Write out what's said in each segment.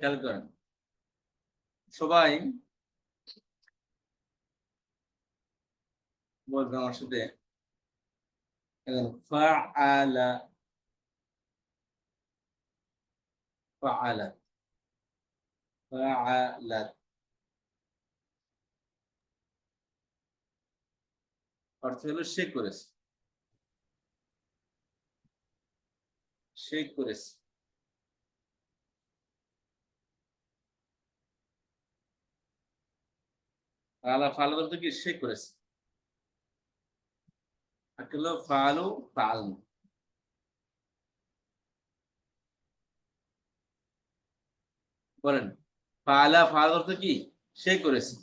খেয়াল করেন সবাই বলবেন আমার সাথে ফাআলা ফাআলাত ফাআলাত অর্থ হলো সে করেছে সে করেছে ফালা বলতে কি? সে করেছে। আকলো ফালু বলেন ফালা ফাল অর্থ কি? সে করেছে।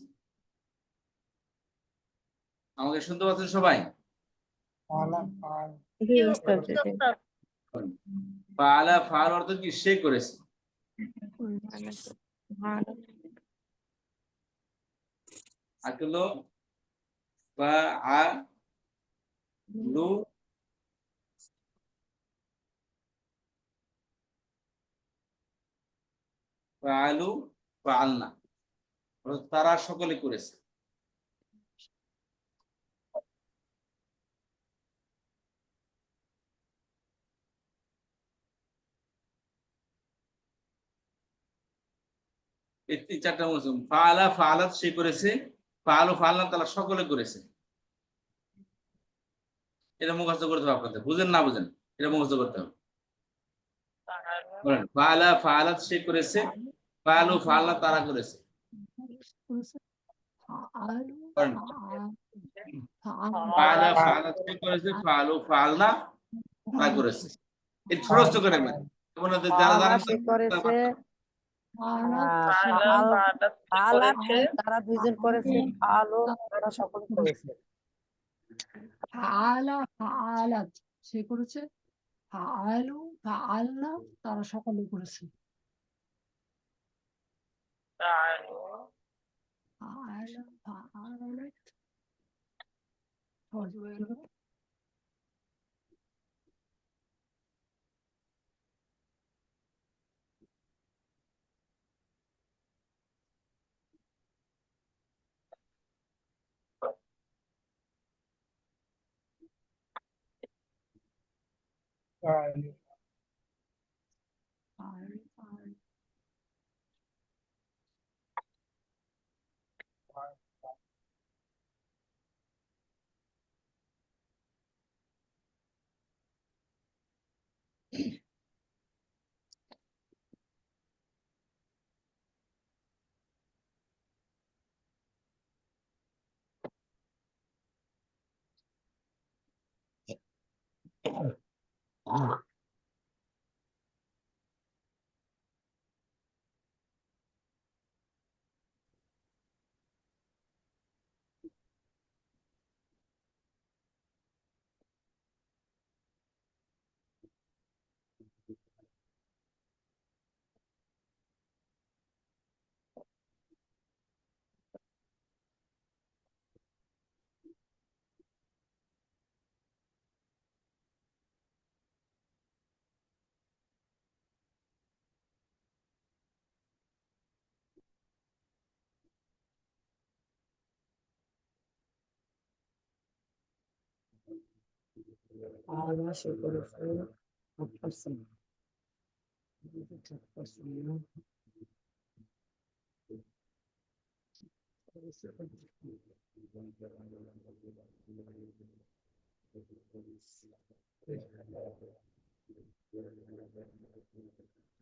আমাকে শুনতে পাচ্ছেন সবাই? ফালা ফাল। অর্থ কি? সে করেছে। আকলো ফা আ লু ফালু ফালনা অর্থাৎ তারা সকলে করেছে। এই চারটা মৌসুম। ফালা, ফালাত সে করেছে। ফালু ফালনা তারা সকলে করেছে। এটা মুখস্থ করতে হবে বুঝেন না বুঝেন, এটা মুখস্থ করতে হবে। বলেন, ফালা সে করেছে ফালু ফালনা তারা করেছে। ফালা ফালাত ফালু ফালনা, তারা করেছে। যারা তারা দুইজন করেছে আলো তারা সকল করেছে। সে করেছে ফাআলু ফাআলনা তারা সকলে করেছে। ফাআলা five, Five, five. গেল ফাআল ফাআল আলো সে করেছে করছে ঈশ্বর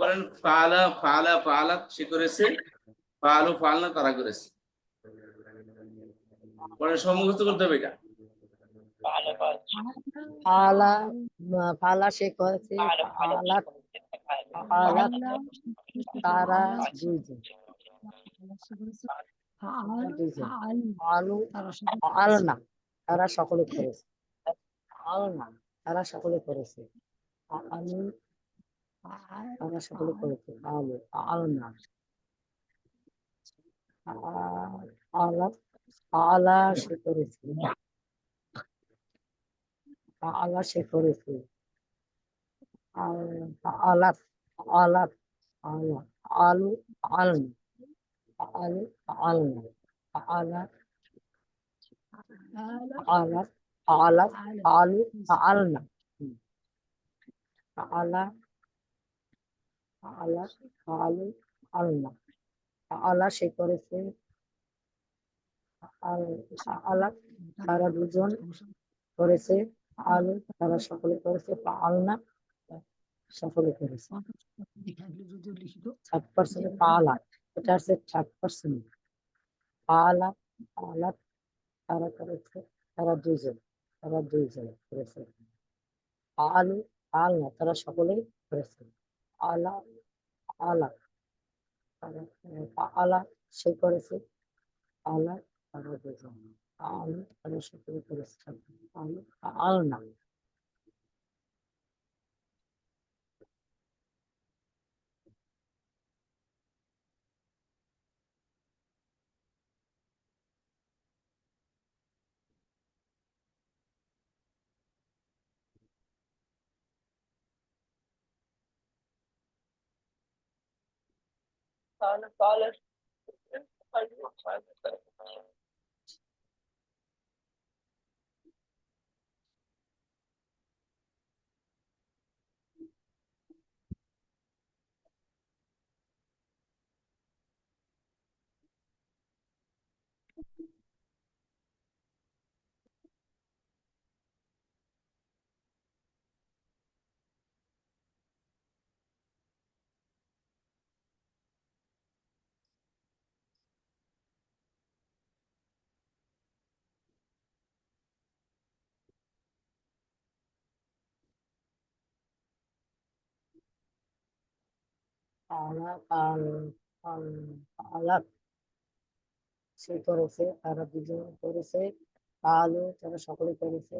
বলেন ফালা ফালা ফালাত সে করেছে ফালু ফালনা তারা করেছে। পরে করতে হবে এটা ফালা ফালা সে করেছে ফালা ফালা তারা দুইজন। তারা সকলে করেছে। তারা সকলে করেছে। তারা সকলে করেছে আলু আল না আ- আলা আলা সে করেছে আলা সে করেছে আল- আলাপ আলাপ আলা আলু আলন আলু আলন আলা আলাপ আলাপ আলু আলনা আলা আলা আলু আলনা আলা সে করেছে। আল- তারা দুজন করেছে। আলু তারা সকলে করেছে। আলনা সকলে করেছে। থার্ড পার্সনে পালা এটা হচ্ছে থার্ড পার্সন পালা পালা তারা করেছে। তারা দুইজন তারা দুইজন করেছে। আলু আল না তারা সকলেই করেছে। আলা আলা। আলা সে করেছে। আলা আলা। আলা সে করেছে। আলা আল না। আলা আল সে করেছে তারা দুজন করেছে আলু তারা সকলে করেছে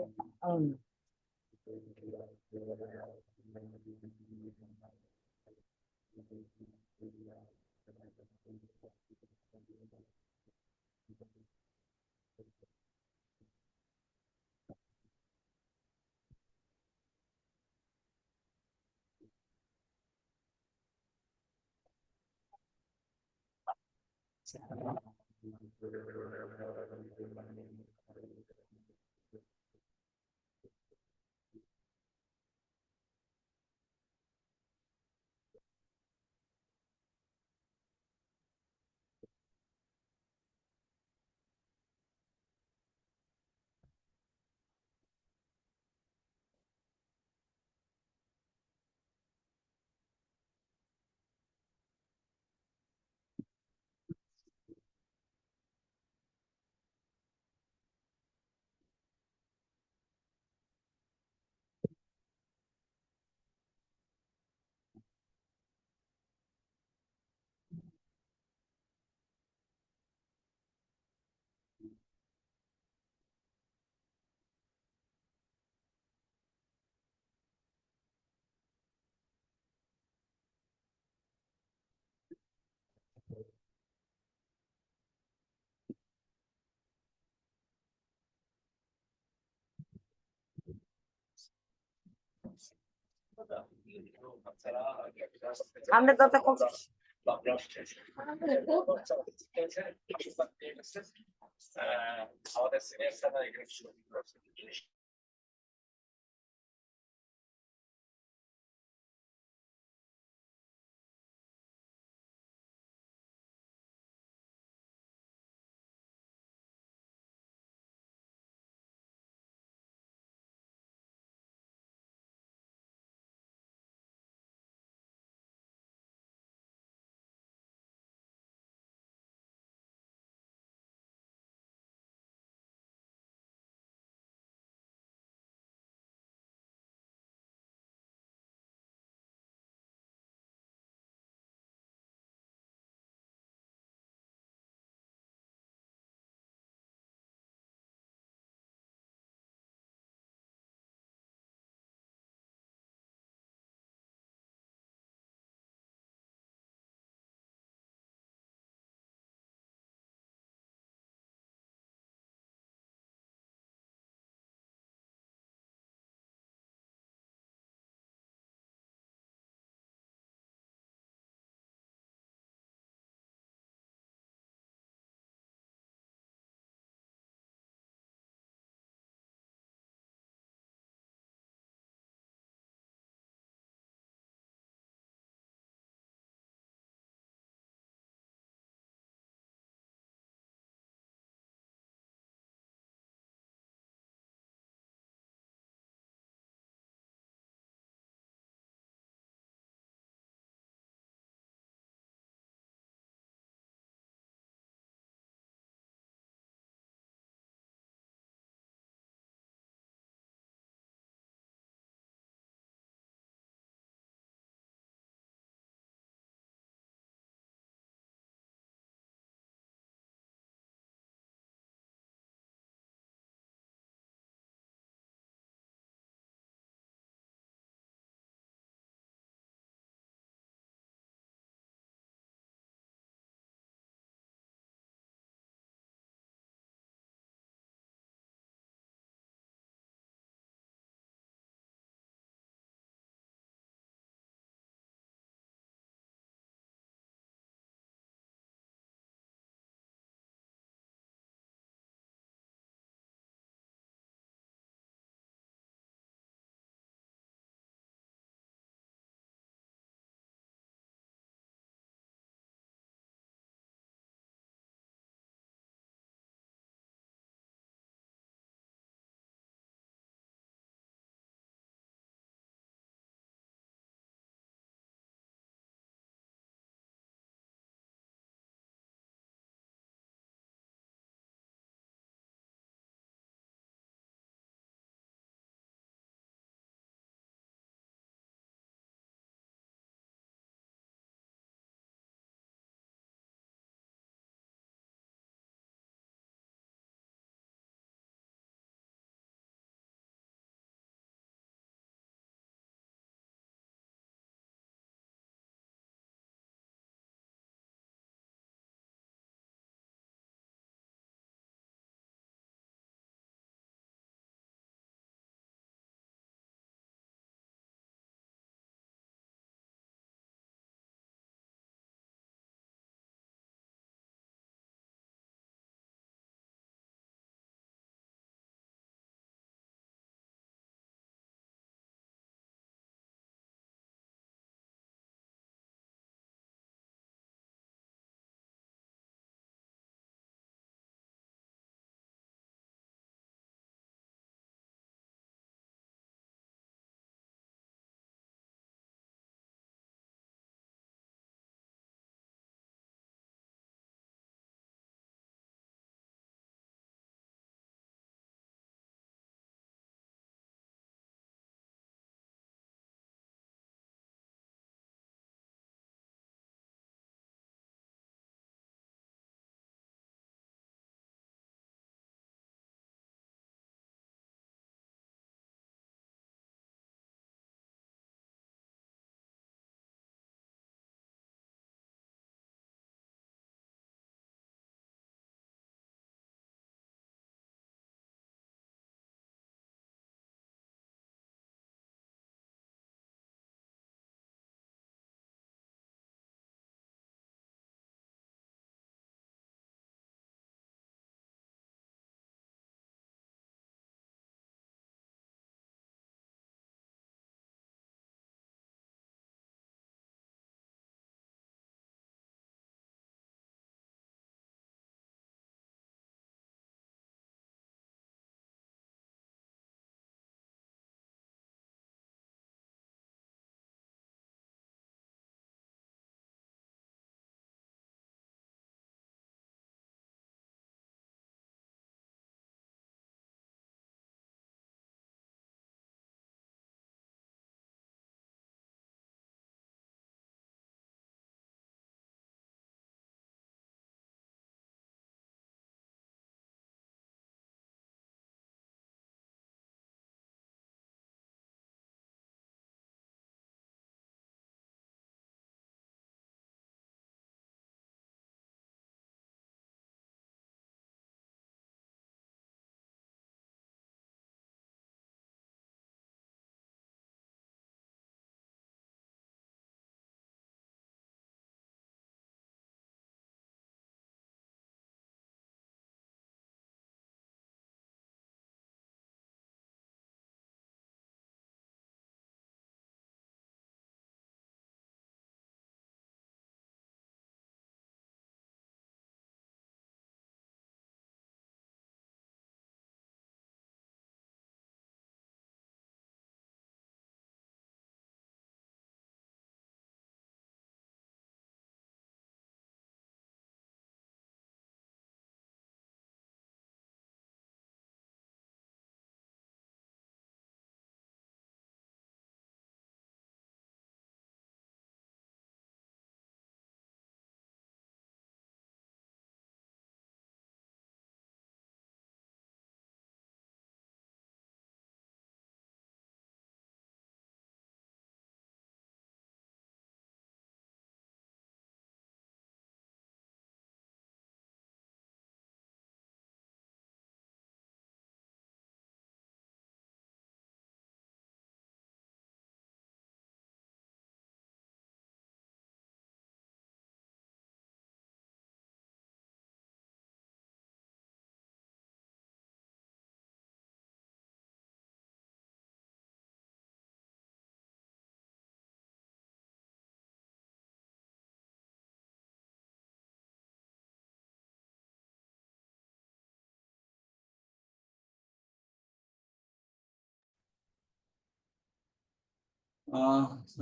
আল না সামনে তো কত আমাদের সিনিয়র স্যার এখানে আহ,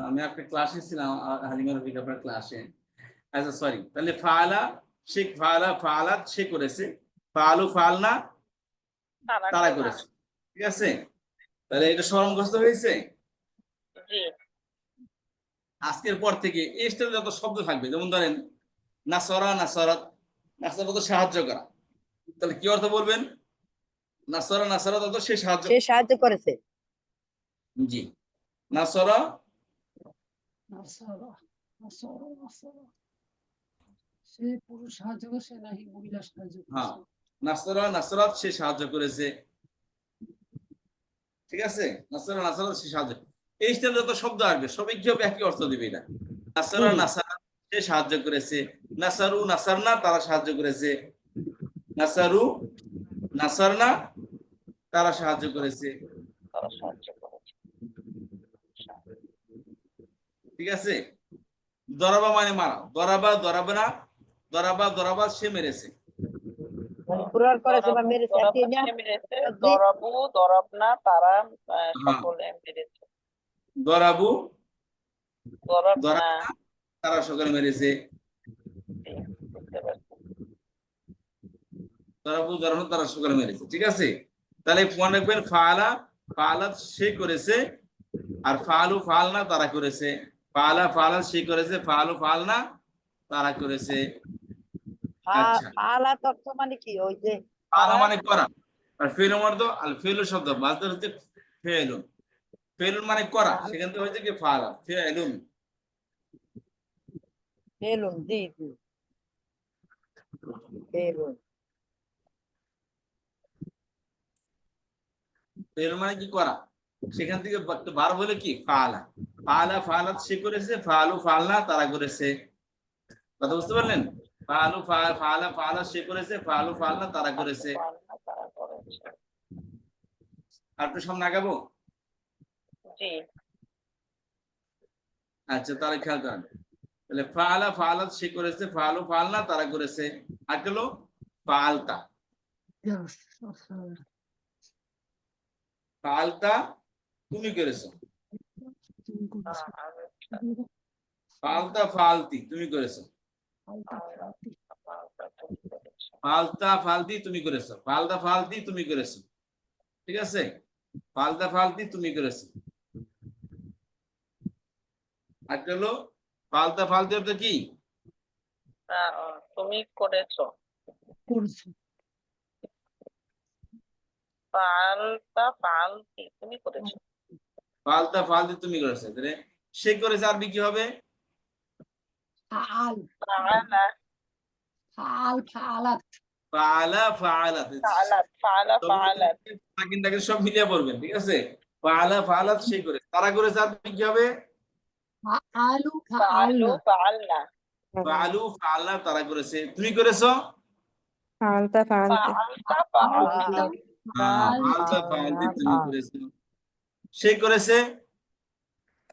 আমি একটা ক্লাসে ছিলাম হালিমা রফিক আপনার ক্লাসে আচ্ছা সরি তাহলে ফালা সে ফালা ফালাত সে করেছে। ফালু ফালনা তারা করেছে। ঠিক আছে? তাহলে এটা স্মরণগ্রস্ত হয়েছে? আজকের পর থেকে এই স্টাইলে যত শব্দ থাকবে যেমন ধরেন না নাসরা নাসরাত নাসরা তো সাহায্য করা। তাহলে কি অর্থ বলবেন? নাসরা নাসরাত অর্থ সে সাহায্য সে সাহায্য করেছে। জি। নাসরা। সে পুরুষ সাহায্য করছে নাকি মহিলা সাহায্য হ্যাঁ। নাসরা নাসরাত সে সাহায্য করেছে। ঠিক আছে? নাসরা নাসরাত সে সাহায্য এই যত শব্দ আসবে সবাই কি হবে? একই অর্থ দিবে এটা। নাসরা হুম। নাসারা সে সাহায্য করেছে। নাসারু নাসারনা তারা সাহায্য করেছে। নাসারু নাসারনা তারা সাহায্য করেছে তারা সাহায্য করেছে ঠিক আছে? দরাবা মানে মারা। দরাবা দরাবা না দরাবা দরাবা সে মেরেছে। দরাব না? দরাবনা তারা। সকলে মেরেছে। দরাবু? দরাবনা দরাবনা তারা সকলে মেরেছে। জি, বুঝতে পারছি। দরাবু দরাবনা তারা সকলে মেরেছে। ঠিক আছে? তাহলে মনে রাখবেন ফালা ফালাত সে করেছে আর ফালু ফালনা তারা করেছে। ফালা ফালাত সে করেছে ফালু ফালনা তারা করেছে। আচ্ছা। ফালা তর্থ মানে কি? ওই যে ফালা মানে করা। আর ফেলু মর্দ আর ফেলু শব্দ মাঝে হচ্ছে ফেলুন। ফেলুন মানে করা সেখান থেকে হচ্ছে কি ফালা ফেলুন। জি জি। ফেলুন। মানে কি করা? সেখান থেকে বার বলে কি? ফালা ফালা ফালাত সে করেছে ফালু ফালনা তারা করেছে। কথা বুঝতে পারলেন? ফালু ফালা ফালা সে করেছে ফালু ফালনা তারা করেছে। তারা আর একটু সামনে আগাবো? জি। আচ্ছা তাহলে খেয়াল করেন। তাহলে ফালা ফালাত সে করেছে ফালু ফালনা তারা করেছে। আর হলো ফালতা। ফালতা তুমি করেছ। তুমি করেছ। আহ, ফালতা ফালতি তুমি করেছ। আলতা ফালতি। তুমি করেছ। ফালতা ফালতি তুমি করেছ। ফালতা ফালতি তুমি করেছ। ঠিক আছে? ফালতা ফালতি তুমি করেছ। আর কি হলো ফালতা ফালতি অর্থ কি? আহ, আহ, তুমি করেছ। করেছ। পাল্টা পালতি তুমি করেছ। ফালতা ফালতি তুমি করেছ তাহলে সে করেছে আরবি কি হবে ফাআল, ফাআলা ফাআল, ফালা ফালাত। সাকিনটাকে সব মিলিয়ে পড়বেন ঠিক আছে? ফালা ফালাত সে করে। তারা করেছে আরবি কি হবে ফাআলু, ফাআলু ফাআলনা। ফাআলনা ফালু ফালনা তারা করেছে। তুমি করেছ? ফালতা হ্যাঁ, ফালতা, ফালতা ফালতি। তুমি করেছ। সে করেছে?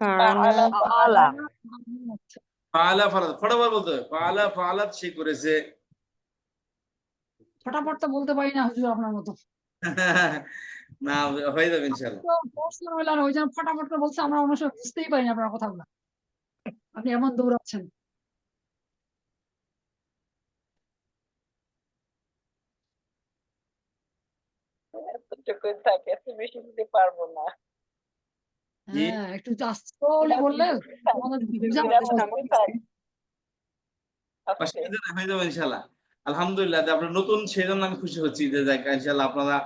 ফালা ফালা। ফালা ফালাত ফটাফট বলতে ফালা ফালাত সে করেছে। ফটাফট তো বলতে পারি না হুজুর আপনার মতো। না হয়ে যাবে ইনশাল্লাহ প্রশ্ন হইল ওই জন্য ফটাফট করে বলছে আমরা অনেক বুঝতেই পারি না আপনার কথাগুলো। আপনি এমন দৌড়াচ্ছেন। থাকে বেশি দিতে পারব না। হ্যাঁ একটু বললে হয়ে যাবে ইনশাল্লাহ আলহামদুলিল্লাহ আপনার নতুন আমি খুশি হচ্ছি যে ইনশাল্লাহ আপনারা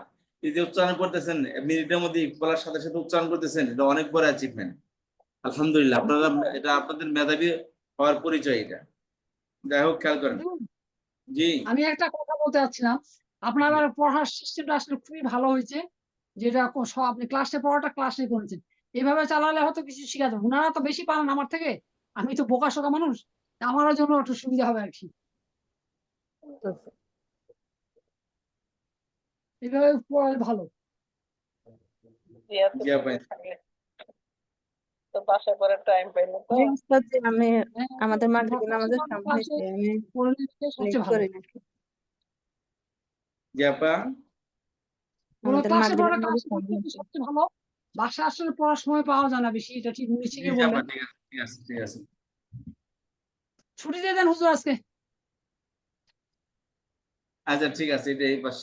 এই যে উচ্চারণ করতেছেন মিনিটের মধ্যে বলার সাথে সাথে উচ্চারণ করতেছেন এটা অনেক বড় অ্যাচিভমেন্ট আলহামদুলিল্লাহ আপনারা এটা আপনাদের মেধাবী হওয়ার পরিচয় এটা। যাই হোক খেয়াল করেন। জি। আমি একটা কথা বলতে চাচ্ছিলাম। আপনার পড়ার সিস্টেমটা আসলে খুবই ভালো হয়েছে। যেটা আপনি ক্লাসে পড়াটা ক্লাসে করেছেন। এইভাবে চালালে হয়তো কিছু শিখা যাবে ওনারা তো বেশি পারেন আমার থেকে। আমি তো বোকা শোকা মানুষ। আমার জন্য একটু সুবিধা হবে আর কি। এইভাবে পড়ালে ভালো। আমি হ্যাঁ, আমাদের মাগরিবের নামাজের আমি করি জি আপা আমাদের মাগরিবের নামাজের হয়েছে সবচেয়ে ভালো। বাসা আসলে পড়ার সময় পাওয়া যায় না বেশি এটা ঠিক উনি ঠিকই বললেন। ছুটি দিয়ে দেন হুজুর আজকে। আচ্ছা ঠিক আছে এটা এই পাশ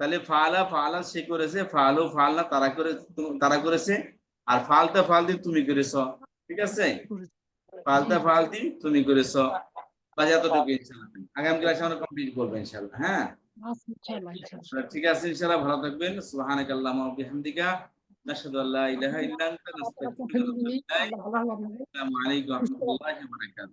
তাহলে ফালা ফালা সে করেছে ফালু ফালনা তারা করে তারা করেছে আর ফালতা ফালতি তুমি করেছ ঠিক আছে? ফালতা ফালতি তুমি করেছ বাস এতটুকু ইনশাল্লাহ আগামী ক্লাসে আমরা কমপ্লিট করব ইনশাল্লাহ হ্যাঁ? ইনশাআল্লাহ, ইনশাআল্লাহ। ঠিক আছে ইনশাল্লাহ ভালো থাকবেন। সুবহানাকাল্লাহুম্মা ওয়া বিহামদিকা। নাশহাদু আল্লা ইলাহা ইল্লা আনতা নাস্তাগফিরুকা ওয়া নাতুবু ইলাইক আল্লাহ ভালো রাখবেন। আসসালামু আলাইকুম